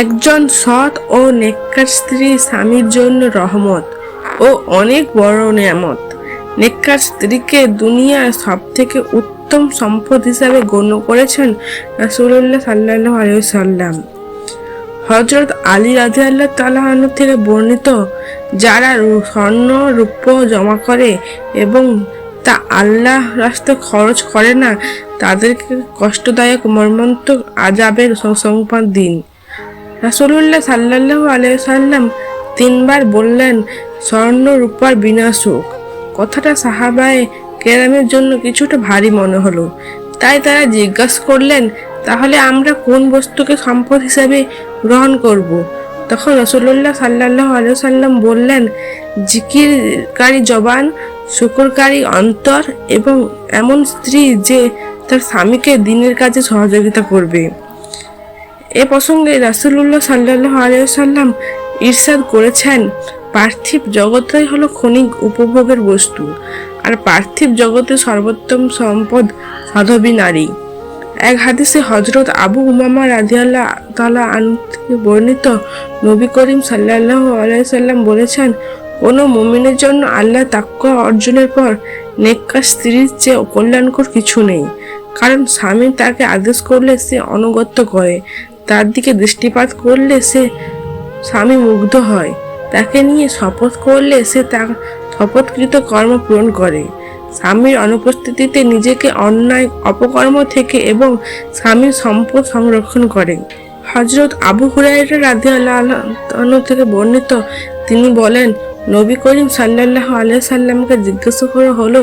একজন সৎ ও নেককার স্ত্রী স্বামীর জন্য রহমত ও অনেক বড় নেয়ামত। নেককার স্ত্রীকে দুনিয়ার সব থেকে উত্তম সম্পদ হিসাবে গণ্য করেছেন রাসুল্লাহ সাল্লাহ আলিয়াল্লাম হজরত আলী রাজি আল্লাহ তালাহ থেকে বর্ণিত, যারা স্বর্ণ, রূপ্য জমা করে এবং তা আল্লাহ রাস্তায় খরচ করে না, তাদেরকে কষ্টদায়ক মর্মন্তক আজাবের সংবাদ দিন। রাসুল্লাহ সাল্লাহ আলাইসাল্লাম তিনবার বললেন, স্বর্ণ রূপার বিনাশুক কথাটা সাহাবায় কেরামের জন্য কিছুটা ভারী মনে হলো। তাই তারা জিজ্ঞাসা করলেন, তাহলে আমরা কোন বস্তুকে সম্পদ হিসাবে গ্রহণ করব। তখন রসুল্লাহ সাল্লাহ আলাইসাল্লাম বললেন, জিকিরকারী জবান, শুকরকারী অন্তর এবং এমন স্ত্রী যে তার স্বামীকে দিনের কাজে সহযোগিতা করবে। এ প্রসঙ্গে রাসুল্লাহ সাল্লাহ আলিয়াল্লাম ইরশাদ করেছেন, পার্থিব জগৎটাই হলো ক্ষণিক উপভোগের বস্তু, আর পার্থিব জগতে সর্বোত্তম সম্পদ সাধবী নারী। এক হাদিসে হজরত আবু উমামা রাজিয়াল্লাহ তালা আন থেকে বর্ণিত নবী করিম সাল্লাহ আলাইসাল্লাম বলেছেন, কোনো মুমিনের জন্য আল্লাহ তাক্ক অর্জনের পর নেককার স্ত্রীর চেয়ে কল্যাণকর কিছু নেই, কারণ স্বামী তাকে আদেশ করলে সে অনুগত্য করে তার দিকে দৃষ্টিপাত করলে সে স্বামী মুগ্ধ হয়। তাকে নিয়ে শপথ করলে সে তার শপথকৃত কর্ম পূরণ করে। স্বামীর অনুপস্থিতিতে নিজেকে অন্যায়, অপকর্ম থেকে এবং স্বামীর সম্পদ সংরক্ষণ করে। হজরত আবু হুরাইরা রাধে আল্লাহ থেকে বর্ণিত, তিনি বলেন, নবী করিম সাল্লাহ আলিয়া সাল্লামকে জিজ্ঞাসা করা হলো,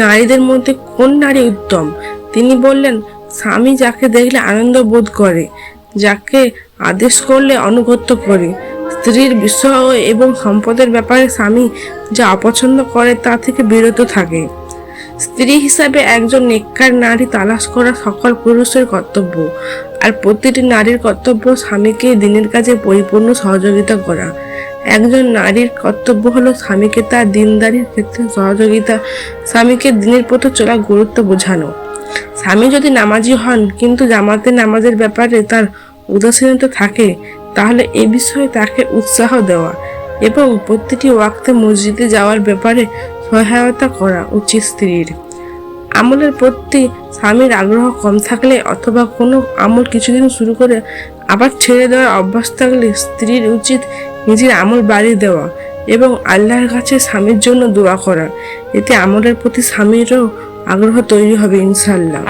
নারীদের মধ্যে কোন নারী উত্তম? তিনি বললেন, স্বামী যাকে দেখলে আনন্দ বোধ করে যাকে আদেশ করলে অনুগত্য করে। স্ত্রীর বিষয় এবং সম্পদের ব্যাপারে স্বামী যা অপছন্দ করে তা থেকে বিরত থাকে। স্ত্রী হিসাবে একজন নেককার নারী তালাশ করা সকল পুরুষের কর্তব্য, আর প্রতিটি নারীর কর্তব্য স্বামীকে দিনের কাজে পরিপূর্ণ সহযোগিতা করা। একজন নারীর কর্তব্য হলো স্বামীকে তার দিনদারির ক্ষেত্রে সহযোগিতা, স্বামীকে দিনের পথে চলা গুরুত্ব বোঝানো। স্বামী যদি নামাজি হন, কিন্তু জামাতে নামাজের ব্যাপারে তার উদাসীনতা থাকে, তাহলে এ বিষয়ে তাকে উৎসাহ দেওয়া এবং প্রতিটি ওয়াক্তে মসজিদে যাওয়ার ব্যাপারে সহায়তা করা উচিত স্ত্রীর। আমলের প্রতি স্বামীর আগ্রহ কম থাকলে অথবা কোনো আমল কিছুদিন শুরু করে আবার ছেড়ে দেওয়ার অভ্যাস থাকলে স্ত্রীর উচিত নিজের আমল বাড়িয়ে দেওয়া এবং আল্লাহর কাছে স্বামীর জন্য দোয়া করা। এতে আমলের প্রতি স্বামীরও আগ্রহ তৈরি হবে ইনশাল্লাহ